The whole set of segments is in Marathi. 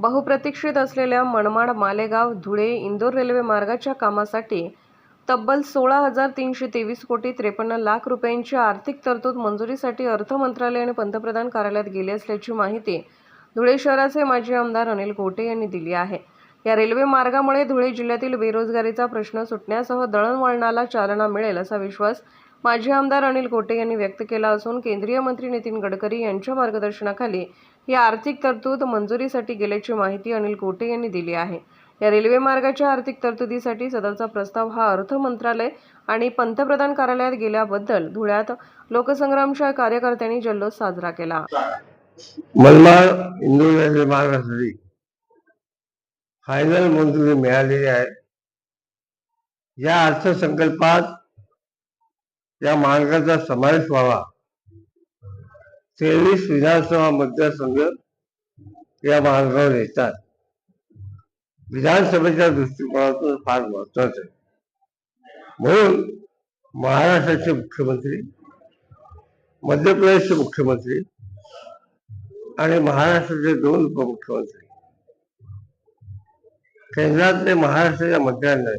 बहुप्रतीक्षित असलेल्या मनमाड मालेगाव धुळे इंदोर रेल्वे मार्गाच्या कामासाठी तब्बल सोळा हजार तीनशे तेवीस कोटी त्रेपन्न लाख रुपयांची आर्थिक तरतूद मंजुरीसाठी अर्थ मंत्रालय आणि पंतप्रधान कार्यालयात गेली असल्याची माहिती धुळे शहराचे माजी आमदार अनिल गोटे यांनी दिली आहे. या रेल्वे मार्गामुळे धुळे जिल्ह्यातील बेरोजगारीचा प्रश्न सुटण्यासह दळणवळणाला चालना मिळेल असा विश्वास माजी आमदार अनिल गोटे यांनी व्यक्त केला असून केंद्रीय मंत्री नितीन गडकरी यांच्या मार्गदर्शनाखाली ही आर्थिक तरतूद मंजुरीसाठी गेल्याची माहिती अनिल गोटे यांनी दिली आहे. या रेल्वे मार्गाच्या आर्थिक तरतुदीसाठी सदरचा प्रस्ताव हा अर्थ मंत्रालय आणि पंतप्रधान कार्यालयात गेल्याबद्दल धुळ्यात लोकसंग्रामच्या कार्यकर्त्यांनी जल्लोष साजरा केला. रेल्वे मार्गासाठी फायनल मंजुरी मिळालेली आहे. या अर्थसंकल्पात या मार्गाचा समावेश व्हावा. तेवीस विधानसभा मतदारसंघ या मार्गावर येतात. विधानसभेच्या दृष्टिकोनातून फार महत्वाचं आहे. म्हणून महाराष्ट्राचे मुख्यमंत्री मध्य प्रदेशचे मुख्यमंत्री आणि महाराष्ट्राचे दोन उपमुख्यमंत्री. केंद्रातले महाराष्ट्राच्या मंत्र्यांना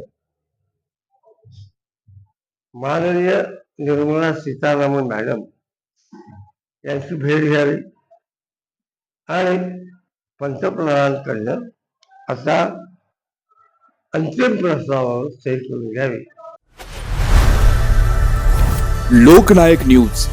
माननीय निर्मला सीतारामन मॅडम यांची भेट घ्यावी आणि पंतप्रधानांकडनं आता अंतिम प्रस्तावावर सही करून घ्यावी. लोकनायक न्यूज.